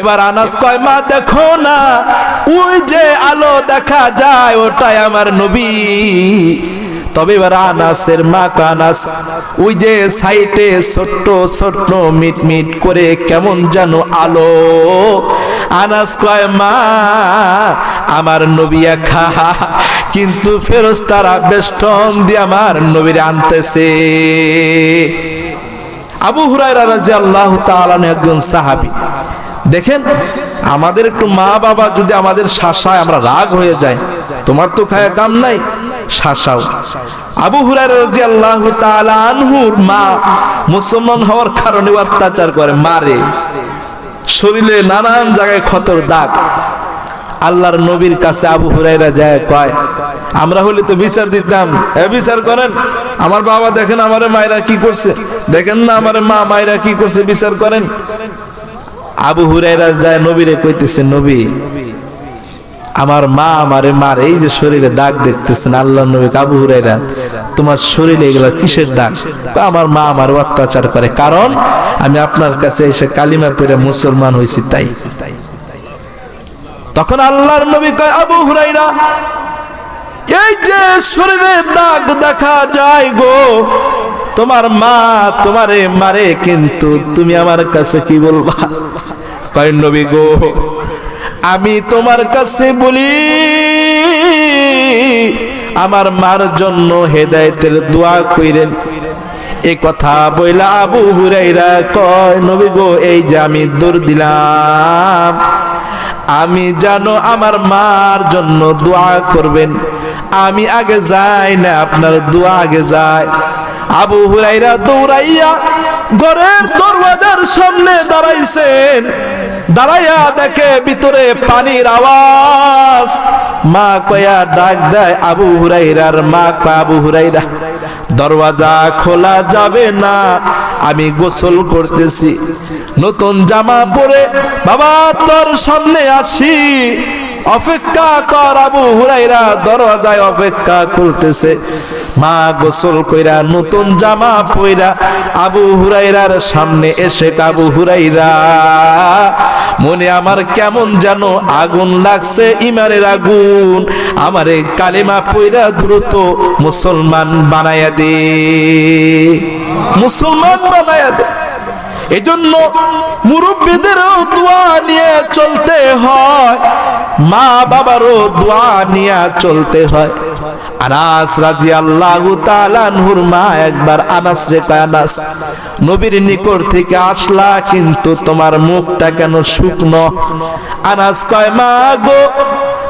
এবার আনাস কয়, মা, দেখো না, ওই যে আলো দেখা যায়, ওটাই আমার নবী। তবে এবার আনাসের মা কানাস ওই যে সাইটে ছোট্ট ছোট্ট মিট মিট করে কেমন যেন আলো। আনাস কয়, মা, আমার নবী একা, কিন্তু ফেরজ তারা বেষ্টন দিয়ে আমার নবীরে আনতেছে। আবু হুরায়রা রাদিয়াল্লাহু তাআলা একজন সাহাবী। দেখেন, আমাদের একটু মা বাবা যদি আমাদের শাসায় আমরা রাগ হয়ে যায় তোমার তো খায় কাম নাই, শাসাও। আবু হুরায়রা রাদিয়াল্লাহু তাআলা আনহুর মা মুসলমান হওয়ার কারণে অত্যাচার করে মারে শরীরে নানান জায়গায় ক্ষতর দাগ। আল্লাহর নবীর কাছে আবু হুরাইরা যায়, কয় আমরা হলে তো বিচার দিতাম। বিচার করেন? আমার বাবা দেখেন আমার মায়েরা কি করছে। দেখেন না আমার মা মায়েরা কি করছে, বিচার করেন। আবু হুরাইরা যায় নবীরে কইতেছে, নবী, আমার মা আমারে মার, এই যে শরীরে দাগ দেখতেছেন, আল্লাহ নবী আবু হুরাইরা তোমার শরীরে এগুলো কিসের দাগ? আমার মা আমার অত্যাচার করে, কারণ আমি আপনার কাছে এসে কালিমা পড়ে মুসলমান হয়েছি, তাই। তখন আল্লাহর নবী কয়, আবু হুরাইরা এই যে শরীরে দাগ দেখা যায় গো, তোমার মা তোমারে মারে কিন্তু তুমি আমার কাছে কি বলবা? কয় নবী গো, আমি তোমার কাছে বলি, আমার মার জন্য হেদায়েতের দোয়া কইরেন। এ কথা বইলা আবু হুরাইরা কয়, নবী গো, এই যে আমি দৌড় দিলাম। আমি জানো আমার মার জন্য দোয়া করবেন। আমি আগে যাই না, আপনার দোয়া আগে যায় আবু হুরাইরা দৌড়াইয়া ঘরের দরওয়াজার সামনে দাঁড়াইছেন। দাঁড়াইয়া দেখে ভিতরে পানির আওয়াজ। মা কয়া ডাক দেয় আবু হুরাইরার মা কয়, আবু হুরাইরা দরওয়াজা খোলা যাবে না, আমি গোসল করতেছি। নতুন জামা পরে বাবা তোর সামনে আসি। অপেক্ষা কর আবু হুরাইরা দরজায় অপেক্ষা করতেছে। মা গোসল কইরা, নতুন জামা পইরা আবু হুরাইরার সামনে এসে আবু হুরাইরা মনে আমার কেমন যেন আগুন লাগছে, ইমানের আগুন। আমারে কালেমা পইরা দ্রুত মুসলমান বানায়া দে। মুসলমান বানায়া দে। এজন্য মুরব্বীদেরও দোয়া নিয়ে চলতে হয়, মা বাবারও দোয়া নিয়ে চলতে হয়। আনাস রাজি আল্লাহ তালানহুর মা একবার আনাস রে আনাস, নবীর নিকট থেকে আসলা, কিন্তু তোমার মুখটা কেন শুকনো? আনাস কয়, মা গো।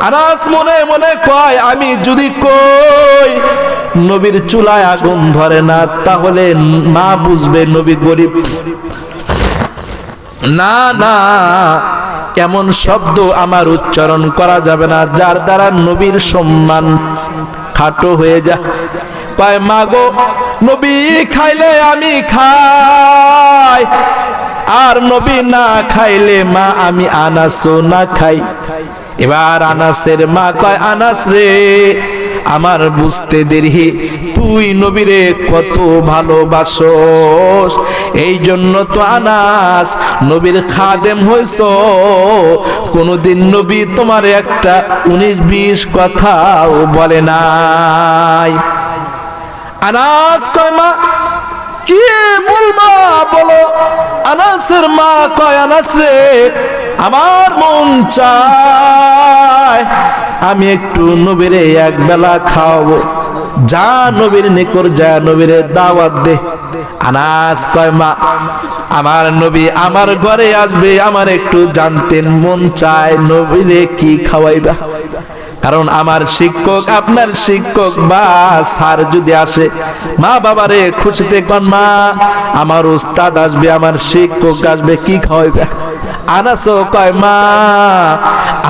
আনাস মনে মনে কয়, আমি যদি কই, নবীর চুলায় আগুন ধরে না, তাহলে মা বুঝবে নবী গরিব। না না এমন শব্দ আমার উচ্চারণ করা যাবে না, যার দ্বারা নবীর সম্মান খাটো হয়ে যায়। পায় মাগো নবী খাইলে আমি খাই, আর নবী না খাইলে মা আমি আনাসও না খাই। এবার আনাসের মা কয়, আনাস রে আমার বুঝতে দেরি। তুই নবীরে কত ভালোবাসস। এই জন্য তো আনাস নবীর খাদেম হইছ। কোনদিন নবী তোমার একটা উনিশ বিশ কথাও বলে নাই। আনাস কয়, মা, কি বলবা বলো। আনাসের মা কয় আনাস রে আমার মন চায়। আমি একটু নবীরে এক বেলা খাওয়াবো। যা নবীর নিকর যা নবীরে দাওয়াত দে। আনাস কয়, মা, আমার নবী আমার ঘরে আসবে, আমার একটু জানতেন মন চায় নবীরে কি খাওয়াইবা? কারণ আমার শিক্ষক আপনার শিক্ষক বা স্যার যদি আসে, মা বাবারে, খুশিতে কন মা? আমার উস্তাদ আসবে, আমার শিক্ষক আসবে, কি খাওয়াইবে? আনাসও কয়, মা,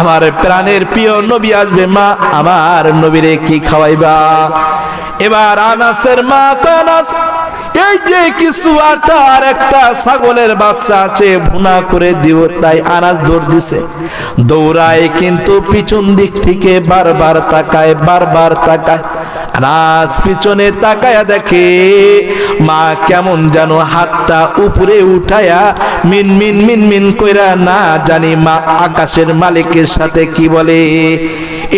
আমার প্রাণের প্রিয় নবী আসবে, মা, আমার নবীরে কি খাওয়াইবা? এবার আনাসের মা কয়, আনাস এই যে কিছু আটা আর একটা ছাগলের বাচ্চা আছে, ভুনা করে দিও, তাই আনাজ দৌড় দিছে। দৌড়ায় কিন্তু পিছন দিক থেকে বারবার তাকায় বারবার তাকায়। আনাজ পিছনে তাকায়া দেখে, মা কেমন যেন হাতটা উপরে উঠায়া মিন মিন মিন মিন কইরা, না জানি মা, আকাশের মালিকের সাথে কি বলে?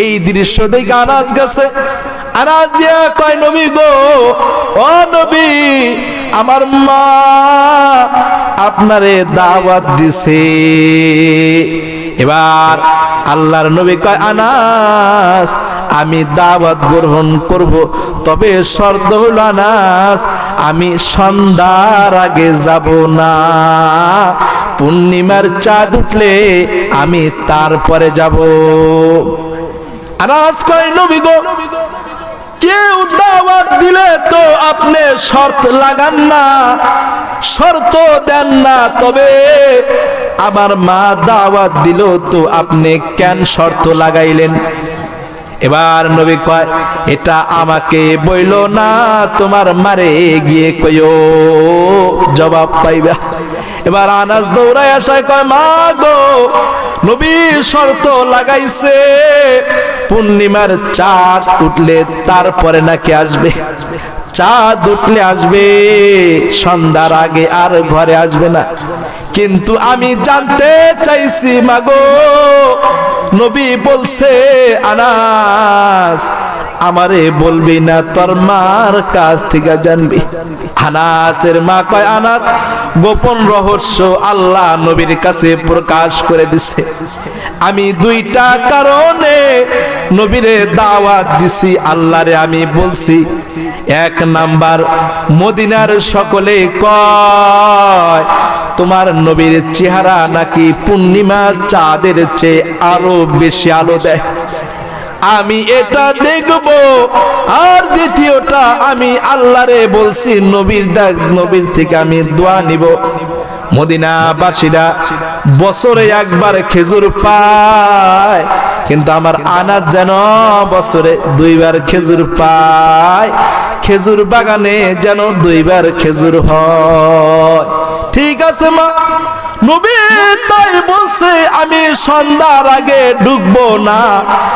এই দৃশ্য দেখে আনাজ গেছে। আনাজ যে কয় নবী গো? ও নবী, আমার মা আপনারে দাওয়াত দিছে। এবার আল্লাহর নবী কয়, আনাস, আমি দাওয়াত গ্রহণ করব। তবে শর্ত হলো, আনাস, আমি সন্ধ্যার আগে যাব না। পূর্ণিমার চাঁদ উঠলে আমি তারপরে যাব। আনাস কয়, নবী গো কেউ দাওয়াত দিলে তো আপনি শর্ত লাগান না, শর্ত দেন না। তবে আমার মা দাওয়াত দিল তো আপনি কেন শর্ত লাগাইলেন? এবার নবী কয়, এটা আমাকে বইল না, তোমার মারে গিয়ে কইও। জবাব পাইবা। এবার আনাস দৌড়ায় আসায় কয়, মা গো, নবী শর্ত লাগাইছে। পূর্ণিমার চাঁদ উঠলে তারপরে নাকি আসবে? চাঁদ উঠলে আসবে, সন্ধ্যার আগে আর ঘরে আসবে না। কিন্তু আমি জানতে চাইছি, মাগো, নবী বলছে, আনাস আমারে বলবি না, তোর মার কাছ থেকে জানবি। আনাসের মা কয়, আনাস, গোপন রহস্য আল্লাহ নবীর কাছে প্রকাশ করে দিছে। আমি দুইটা কারণে নবীরে দাওয়াত দিছি, আল্লাহরে আমি বলছি। এক নাম্বার, মদিনার সকলে কয়, তোমার নবীর চেহারা নাকি পূর্ণিমা চাঁদের চেয়ে আরও বেশি আলো দেয়। আমি এটা দেখব। আর দ্বিতীয়টা, আমি আল্লাহরে বলছি, নবীর দাগ নবীর থেকে আমি দোয়া নিব। মদিনাবাসীরা বছরে একবার খেজুর পায়, কিন্তু আমার আনাজ যেন বছরে দুইবার খেজুর পায়। খেজুর বাগানে যেন দুইবার খেজুর হয়। ঠিক আছে মা? নবী তাই বলছে, আমি সন্ধ্যার আগে ঢুকবো না।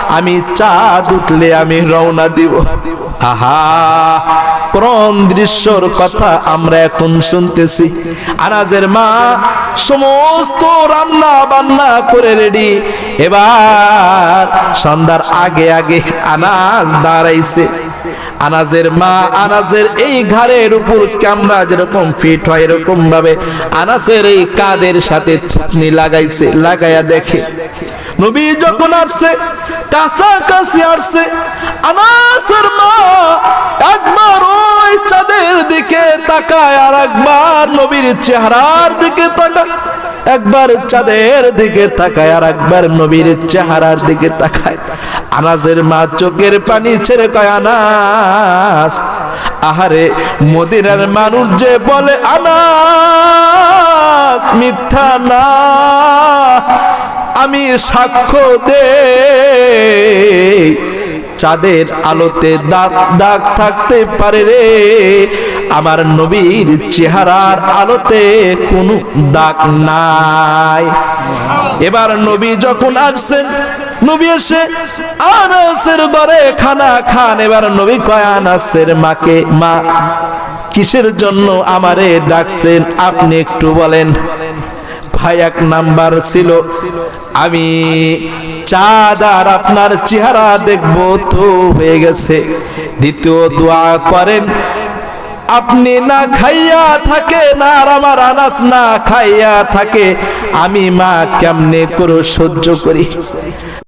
আমি চাঁদ উঠলে আমি রওনা দিব। আহা! কোন দৃশ্যর কথা আমরা এখন শুনতেছি। আনাজের মা সমস্ত রান্না বান্না করে রেডি। এবার সন্ধ্যার আগে আগে আনাজ দাঁড়াইছে। আনাজের মা আনাজের এই ঘাড়ের উপর ক্যামেরা যেরকম ফিট হয় এরকম ভাবে আনাজের এই কাদের সাথে চাটনি লাগাইছে লাগাইয়া দেখে। নবী যখন আসছে, কাছাকাছি আসছে আনাসের মা একবার ওই চাঁদের দিকে তাকায় আর একবার নবীর চেহারার দিকে তাকায়। একবার চাঁদের দিকে তাকায় আর একবার নবীর চেহারার দিকে তাকায়। আনাজের মা চোখের পানি ছেড়ে কয়, আনাস, আহারে, মদিনার মানুষ যে বলে, আনাস, মিথ্যা না, আমি সাক্ষ্য দে চাঁদের আলোতে দাগ দাগ থাকতে পারে রে। আমার নবীর চেহারার আলোতে কোনো দাগ নাই। এবার নবী যখন আসছেন, নবী এসে আনাসের ঘরে খানা খান। এবার নবী কয়, আনাসের মাকে মা, কিসের জন্য আমারে ডাকছেন? আপনি একটু বলেন। ভাই, এক নাম্বার ছিল। আমি চাঁদ আর আপনার চেহারা দেখব, তো হয়ে গেছে। দ্বিতীয় দোয়া করেন, আপনি না খাইয়া থাকে, না আর আমার আনাস না খাইয়া থাকে, আমি মা কেমনে করে সহ্য করি?